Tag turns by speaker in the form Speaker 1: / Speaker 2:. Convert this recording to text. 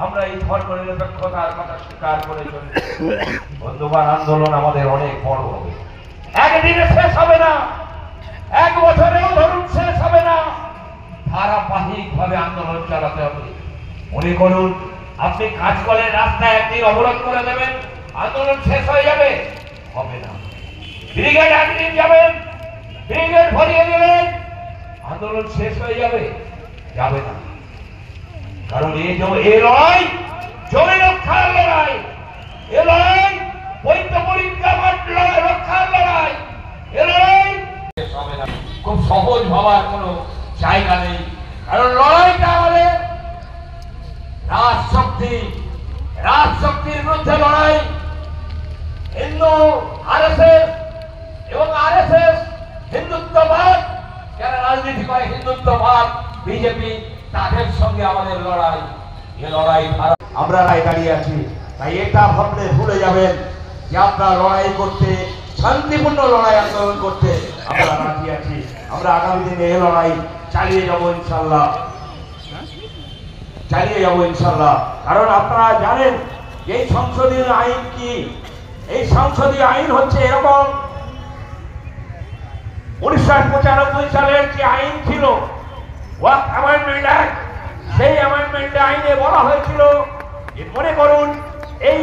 Speaker 1: আমরা এই ধর্ম নিরপেক্ষতার কথা স্বীকার করে চলি বন্ধুবান আন্দোলন আমাদের অনেক বড় হবে। একদিনে শেষ হবে না। এক বছরেও ধরুন শেষ হবে না। ধারাবাহিক ভাবে আন্দোলন চালাতে হবে। মনে করুন, আপনি কাজ করেন রাস্তায় একদিন অবরোধ করে দেবেন, আন্দোলন শেষ হয়ে যাবে। হবে না। ব্রিগেড একদিন যাবেন, ব্রিগেড ভরিয়ে দেবেন, আন্দোলন শেষ হয়ে যাবে। যাবে না। কারণ এই যে এই লড়াই জমি রক্ষার লড়াই। এ লড়াই বৈধ পরীক্ষা রক্ষার লড়াই। এ লড়াই খুব সহজ ভাবার কোনো জায়গা নেই। কারণ লড়াইটা আমাদের রাজশক্তি, রাজশক্তির বিরুদ্ধে লড়াই। হিন্দু, আরএসএস এবং আরএসএস হিন্দুত্ববাদ, যারা রাজনীতি করে হিন্দুত্ববাদ, বিজেপি তাদের সঙ্গে আমাদের লড়াই। এ লড়াই আমরা রায় দাঁড়িয়ে আছি। তাই এটা ভাবলে ভুলে যাবেন যে আপনার লড়াই করতে, শান্তিপূর্ণ লড়াই আন্দোলন করতে আমরা রাজি আছি। আমরা আগামী দিনে এই লড়াই চালিয়ে যাব ইনশাল্লাহ চালিয়ে যাব ইনশাল্লাহ কারণ আপনারা জানেন, এই সংসদীয় আইন কি? এই সংসদীয় আইন হচ্ছে এরকম। উনিশশো পঁচানব্বই সালের যে আইন ছিল ওয়াক অ্যামেন্ডমেন্ট অ্যাক্ট সেই অ্যামেন্ডমেন্ট আইনে বলা হয়েছিল। মনে করুন এই